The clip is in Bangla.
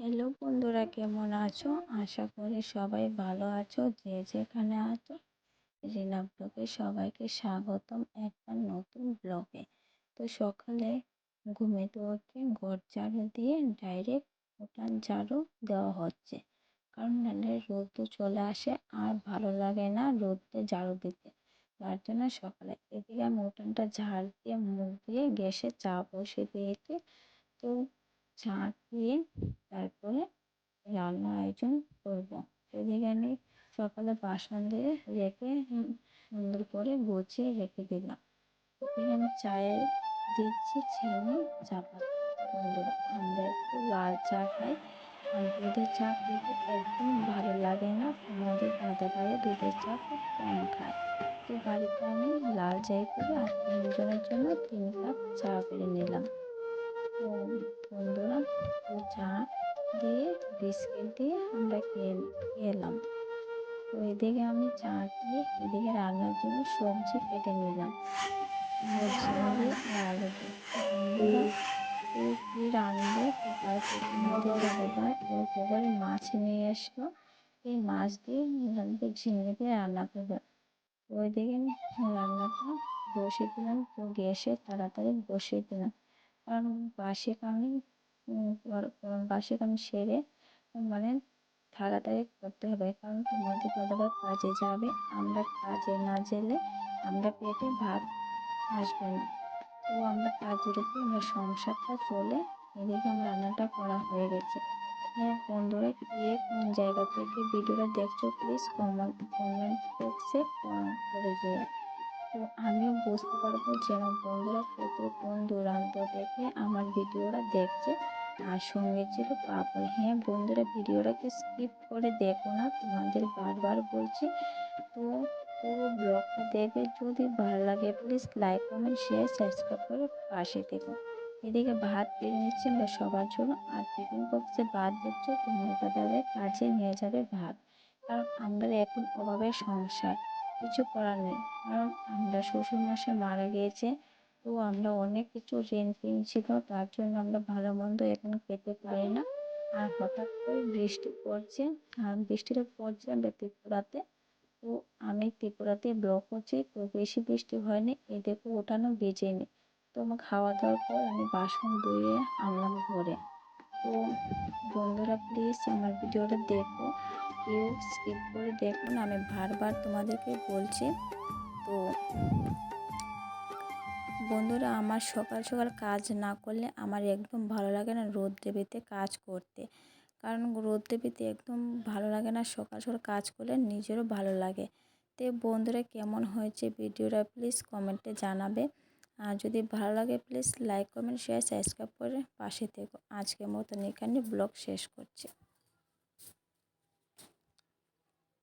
হ্যালো বন্ধুরা, কেমন আছো? আশা করি সবাই ভালো আছো। যে যেখানে আছো, রিনা ব্লগে সবাইকে স্বাগতম একটা নতুন ব্লগে। তো সকালে ঘুমেতে উঠে ঘর ঝাড়ু দিয়ে ডাইরেক্ট উঠান ঝাড়ু দেওয়া হচ্ছে। কারণ নাহলে রোদ চলে আসে, আর ভালো লাগে না রোদে ঝাড়ু দিতে। তার জন্য সকালে এদিকে আমি উঠানটা ঝাড় দিয়ে মুখ দিয়ে গ্যাসে চা বসে দিয়েছি। তো চা দিয়ে তারপরে রান্নার আয়োজন করব। আমি সকালে বাসন দিয়ে রেখে সুন্দর করে গুছিয়ে রেখে দিলাম। আমি চায়ে দিচ্ছি চিনি চাপাতি বন্ধুরা, আমরা একটু লাল চা খাই। আর দুধের চা খেতে একদম ভালো লাগে না। আমাদের দাদা ভাই দুধের চা খুব কম খায়। তো বাড়িতে আমি লাল চাই করে আর তিনজনের জন্য তিন কাপ চা করে নিলাম। বন্ধুরা, চা দিয়ে বিস্কিট দিয়ে আমরা খেয়ে খেলাম। তো এদিকে আমি চা দিয়ে এদিকে রান্নার জন্য সবজি কেটে নিলাম। ঝিঙে আলু কী রাঁধবে পুকুরে মাছ নিয়ে এসলো এই মাছ দিয়ে ঝিঙে দিয়ে রান্না করবে। ওইদিকে রান্নাটা বসিয়ে দিলাম। গ্যাসে তাড়াতাড়ি বসিয়ে দিলাম। কারণ বাসি কামি বাসি কামি সেরে মানে তাড়াতাড়ি করতে হবে। কারণ তোমাদের দাদাভাই কাজে যাবে, আমরা কাজে না গেলে আমরা পেটে ভাত আসবে না। তো আমরা কাজের উপর, আমরা সংসারটা চলে এদিকে আমার রান্নাটা করা হয়ে গেছে। হ্যাঁ বন্ধুরা, গিয়ে কোন জায়গা থেকে ভিডিওটা দেখছ প্লিজ কমেন্ট কমেন্ট বক্সে করে দিও। তো আমিও বুঝতে পারব যেন বন্ধুরা কত কোন দূরান্ত থেকে আমার ভিডিওটা দেখছে। আর সঙ্গে ছিল পাপড় হ্যাঁ বন্ধুরা, ভিডিওটাকে স্কিপ করে দেখো না, তোমাদের বারবার বলছি। তো পুরো ব্লগটা দেখবে যদি ভালো লাগে please like comment share subscribe করে পাশে থেকো। এদিকে ভাত পেরে নিচ্ছে আমরা সবার জন্য, আর টিফিন বক্সে ভাত দিচ্ছে তোমার দাদাদের কাছে নিয়ে যাবে ভাত। কারণ আমরা এখন অভাবের সংসার। কিছু করার নেই। কারণ আমরা শ্বশুর শ্বশুরমশাই মারা গিয়েছে, তো আমরা অনেক কিছু ঋণ ফিন ছিল তার জন্য আমরা ভালো মন্দ এখন খেতে পারি না। আর হঠাৎ করে বৃষ্টি পড়ছে, আর বৃষ্টিটা পড়ছে আমরা ত্রিপুরাতে। তো আমি ত্রিপুরাতে ব্লক হচ্ছে তো বেশি বৃষ্টি হয়নি এই দেখো ওঠানো বেজেনি তো আমার খাওয়া দাওয়ার পর আমি বাসন ধুয়ে আনলাম ঘরে। তো বন্ধুরা প্লিজ আমার ভিডিওটা দেখো। কেউ স্কিপ করে দেখুন, আমি বারবার তোমাদেরকে বলছি। তো বন্ধুরা, আমার সকাল সকাল কাজ না করলে আমার একদম ভালো লাগে না রোদ দেবিতে কাজ করতে। কারণ রোদ দেবিতে একদম ভালো লাগে না, সকাল সকাল কাজ করলে নিজেরও ভালো লাগে। তো বন্ধুরা, কেমন হয়েছে ভিডিওটা প্লিজ কমেন্টে জানাবে। আর যদি ভালো লাগে please like comment share subscribe করে পাশে থেকো। আজকের মতন এখানে ব্লগ শেষ করছি।